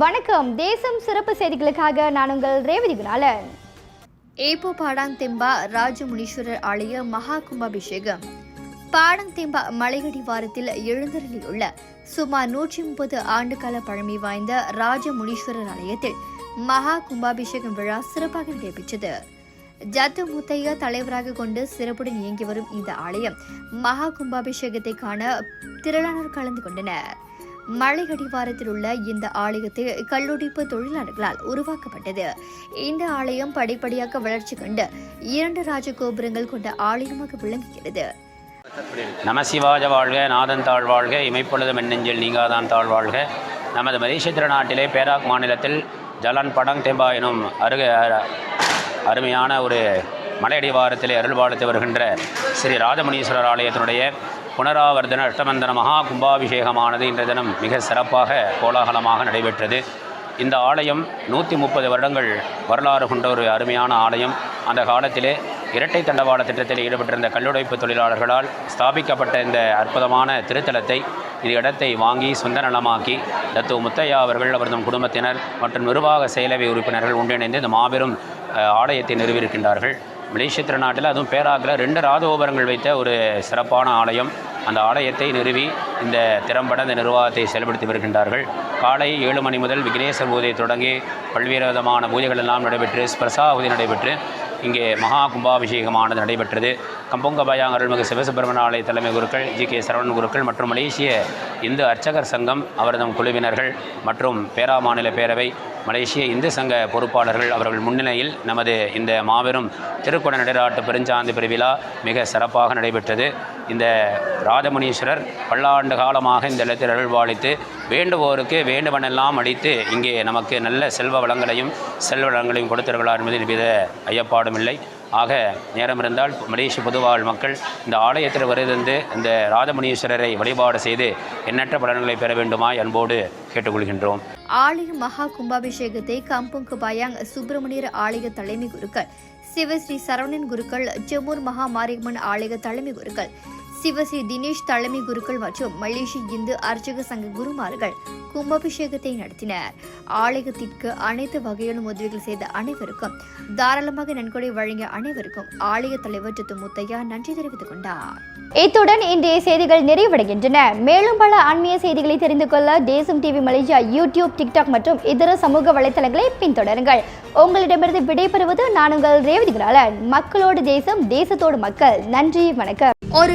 வணக்கம். தேசம் சிறப்பு செய்திகளுக்காக நான் உங்கள் ரேவதி குணாலன். ஏப்போ பாடாந்தெம்பா ராஜமுனீஸ்வரர் ஆலய மகா கும்பாபிஷேகம். வாரத்தில் எழுந்தரலில் எழுந்தருளியுள்ள சுமார் நூற்றி முப்பது ஆண்டுகால பழமை வாய்ந்த ராஜமுனீஸ்வரர் ஆலயத்தில் மகா கும்பாபிஷேகம் விழா சிறப்பாக நடைபெற்றது. ஜத்து முத்தையா தலைவராக கொண்டு சிறப்புடன் இயங்கி வரும் இந்த ஆலயம் மகா கும்பாபிஷேகத்தை காண திரளானோர் கலந்து கொண்டனர். மலை அடிவாரத்தில் உள்ள இந்த ஆலயத்தில் கல்லுடிப்பு தொழிலாளர்களால் உருவாக்கப்பட்டது. இந்த ஆலயம் படிப்படியாக வளர்ச்சி கண்டு இரண்டு ராஜகோபுரங்கள் கொண்ட ஆலயமாக விளங்குகிறது. நமசிவாஜ வாழ்க நாதன் தாழ் வாழ்க இமைப்பொழுது மென்னெஞ்சில் நீங்காதான் தாழ் வாழ்க. நமது மலேசிய நாட்டிலே பேராக் மாநிலத்தில் ஜலன் படங் தெம்பா எனும் அருக அருமையான ஒரு மலையடிவாரத்திலே அருள்வாழ்த்து வருகின்ற ஸ்ரீ ராஜமுனீஸ்வரர் ஆலயத்தினுடைய புனராவர்த்தன அஷ்டமந்தன மகா கும்பாபிஷேகமானது இன்றைய தினம் மிக சிறப்பாக கோலாகலமாக நடைபெற்றது. இந்த ஆலயம் நூற்றி முப்பது வருடங்கள் வரலாறு கொண்ட ஒரு அருமையான ஆலயம். அந்த காலத்திலே இரட்டை தண்டவாள திட்டத்தில் ஈடுபட்டிருந்த கல்லுடைப்பு தொழிலாளர்களால் ஸ்தாபிக்கப்பட்ட இந்த அற்புதமான திருத்தலத்தை இது இடத்தை வாங்கி சொந்த நலமாக்கி தத்து முத்தையா அவர்கள் அவரதும் குடும்பத்தினர் மற்றும் நிர்வாக செயலவை உறுப்பினர்கள் ஒன்றிணைந்து இந்த மாபெரும் ஆலயத்தை நிறுவியிருக்கின்றார்கள். மலேசிய திருநாட்டில் அதுவும் பேராக்கில் ரெண்டு ராஜகோபுரங்கள் வைத்த ஒரு சிறப்பான ஆலயம். அந்த ஆலயத்தை நிறுவி இந்த திறம்பட இந்த நிர்வாகத்தை செயல்படுத்தி வருகின்றார்கள். காலை ஏழு மணி முதல் விக்னேஸ்வர் பூஜை தொடங்கி பல்வேறு விதமான பூஜைகள் எல்லாம் நடைபெற்று ஸ்பர்சாகுதி நடைபெற்று இங்கே மகா கும்பாபிஷேகமானது நடைபெற்றது. கம்பொங்கபாயாங் அருள்மிகு சிவசுப்பிரமணிய ஆலய தலைமை குருக்கள் ஜி கே சரவணன் குருக்கள் மற்றும் மலேசிய இந்து அர்ச்சகர் சங்கம் அவரதம் குழுவினர்கள் மற்றும் பேரா மாநில பேரவை மலேசிய இந்து சங்க பொறுப்பாளர்கள் அவர்கள் முன்னிலையில் நமது இந்த மாபெரும் திருக்குட நடைராட்டு பெருஞ்சாந்து பெருவிழா மிக சிறப்பாக நடைபெற்றது. இந்த ராஜமுனீஸ்வரர் பல்லாண்டு காலமாக இந்த இடத்தில் அருள்வாளித்து வேண்டுவோருக்கு வேண்டுவனெல்லாம் அளித்து இங்கே நமக்கு நல்ல செல்வ வளங்களையும் செல்வ வளங்களையும் கொடுத்திருக்கிறார் என்பதில் வித ஐயப்பாடும் இல்லை. ஆக நேரம் இருந்தால் மலேசிய பொதுவாழ் மக்கள் இந்த ஆலயத்தில் வருதிருந்து இந்த ராஜமுனீஸ்வரரை வழிபாடு செய்து எண்ணற்ற பலன்களை பெற வேண்டுமாய் அன்போடு கேட்டுக்கொள்கின்றோம். ஆலய மகா கும்பாபிஷேகத்தை கம்புங்கு பயாங் சுப்பிரமணியர் ஆலய தலைமை குருக்கள் சிவஸ்ரீ சரவணன் குருக்கள் ஜெமூர் மகா மாரியம்மன் ஆலய தலைமை குருக்கள் சிவஸ்ரீ தினேஷ் தலைமை குருக்கள் மற்றும் மலேசிய இந்து அர்ச்சக சங்க குருமார்கள் கும்பாபிஷேகத்தை நடத்தினர். ஆலயத்திற்கு அனைத்து வகையிலும் உதவிகள் செய்த அனைவருக்கும் தாராளமாக நன்கொடை வழங்கிய அனைவருக்கும் ஆலய தலைவர் ஜத்து முத்தையா நன்றி தெரிவித்துக் கொண்டார். இத்துடன் இன்றைய செய்திகள் நிறைவடைகின்றன. மேலும் பல ஆன்மீக செய்திகளை தெரிந்து கொள்ள தேசம் டிவி மலேசியா யூடியூப் டிக்டாக் மற்றும் இதர சமூக வலைத்தளங்களை பின்தொடருங்கள். உங்களிடமிருந்து விடைபெறுவது நான் உங்கள் ரேவதி குணாலன் மக்களோடு தேசம் தேசத்தோடு மக்கள். நன்றி வணக்கம். ஒரு